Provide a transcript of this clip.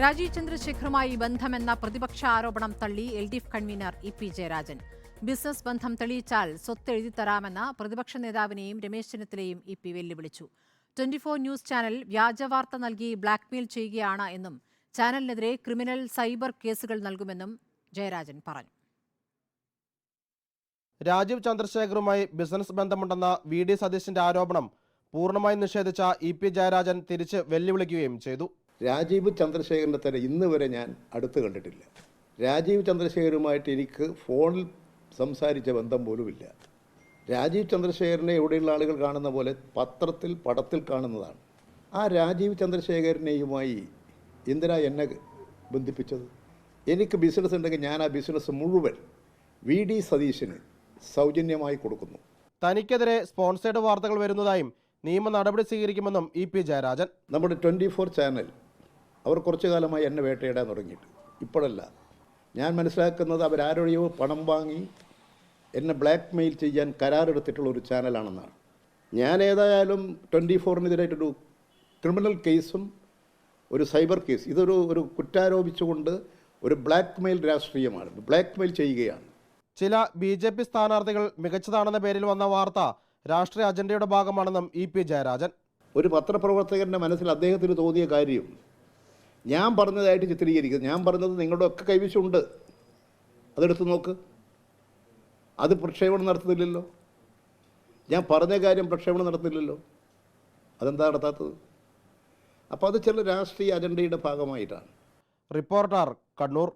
രാജീവ് ചന്ദ്രശേഖറുമായി ബന്ധമെന്ന പ്രതിപക്ഷ ആരോപണം തള്ളി L D F convener E P Jayarajan. Business ബന്ധം തെളിയിച്ചാൽ സ്വത്ത് എഴുതിത്തരാമെന്ന പ്രതിപക്ഷ നേതാവിനെയും രമേശ് ചെന്നിത്തലയും ഇ പി വെല്ലുവിളിച്ചു. ട്വന്റി ഫോർ ന്യൂസ് ചാനൽ വ്യാജവാർത്ത നൽകി ബ്ലാക്ക്മെയിൽ ചെയ്യുകയാണ് എന്നും ചാനലിനെതിരെ ക്രിമിനൽ സൈബർ കേസുകൾ നൽകുമെന്നും ജയരാജൻ പറഞ്ഞു. രാജീവ് ചന്ദ്രശേഖറുമായി ബിസിനസ് ബന്ധമുണ്ടെന്ന വി ഡി സതീശിന്റെ ആരോപണം പൂർണമായും നിഷേധിച്ച ഇ പി ജയരാജൻ തിരിച്ച് വെല്ലുവിളിക്കുകയും ചെയ്തു. രാജീവ് ചന്ദ്രശേഖരന്റെ തന്നെ ഇന്ന് വരെ ഞാൻ അടുത്ത് കണ്ടിട്ടില്ല. രാജീവ് ചന്ദ്രശേഖരുമായിട്ട് എനിക്ക് ഫോണിൽ സംസാരിച്ച ബന്ധം പോലുമില്ല. രാജീവ് ചന്ദ്രശേഖരനെ എവിടെയുള്ള ആളുകൾ കാണുന്ന പോലെ പത്രത്തിൽ പടത്തിൽ കാണുന്നതാണ്. ആ രാജീവ് ചന്ദ്രശേഖരനെയുമായി എന്തിനാ എന്നെ ബന്ധിപ്പിച്ചത്? എനിക്ക് ബിസിനസ് ഉണ്ടെങ്കിൽ ഞാൻ ആ ബിസിനസ് മുഴുവൻ വി ഡി സതീശന് സൗജന്യമായി കൊടുക്കുന്നു. തനിക്കെതിരെ സ്പോൺസേഡ് വാർത്തകൾ വരുന്നതായും നിയമ നടപടി സ്വീകരിക്കുമെന്നും ഇ പി ജയരാജൻ. നമ്മുടെ ട്വന്റി ഫോർ ചാനൽ അവർ കുറച്ചു കാലമായി എന്നെ വേട്ടയിടാൻ തുടങ്ങിയിട്ട്. ഇപ്പോഴല്ല. ഞാൻ മനസ്സിലാക്കുന്നത് അവരാരുടെയോ പണം വാങ്ങി എന്നെ ബ്ലാക്ക് മെയിൽ ചെയ്യാൻ കരാറെടുത്തിട്ടുള്ള ഒരു ചാനലാണെന്നാണ്. ഞാൻ ഏതായാലും ട്വന്റി ഫോറിനെതിരായിട്ടൊരു ക്രിമിനൽ കേസും ഒരു സൈബർ കേസ് ഇതൊരു ഒരു കുറ്റാരോപിച്ചുകൊണ്ട് ഒരു ബ്ലാക്ക് മെയിൽ രാഷ്ട്രീയമാണ് ബ്ലാക്ക് മെയിൽ ചെയ്യുകയാണ്. ചില ബി ജെ പി സ്ഥാനാർത്ഥികൾ മികച്ചതാണെന്ന പേരിൽ വന്ന വാർത്ത രാഷ്ട്രീയ അജണ്ടയുടെ ഭാഗമാണെന്നും ഇ പി ജയരാജൻ. ഒരു പത്രപ്രവർത്തകന്റെ മനസ്സിൽ അദ്ദേഹത്തിന് തോന്നിയ കാര്യം ഞാൻ പറഞ്ഞതായിട്ട് ചിത്രീകരിക്കുന്നത് ഞാൻ പറഞ്ഞത് നിങ്ങളുടെ ഒക്കെ കൈവശമുണ്ട്. അതെടുത്ത് നോക്ക്. അത് പ്രക്ഷേപണം നടത്തുന്നില്ലല്ലോ. ഞാൻ പറഞ്ഞ കാര്യം പ്രക്ഷേപണം നടത്തുന്നില്ലല്ലോ. അതെന്താ നടത്താത്തത്? അപ്പോൾ അത് ചില രാഷ്ട്രീയ അജണ്ടയുടെ ഭാഗമായിട്ടാണ്. റിപ്പോർട്ടർ കണ്ണൂർ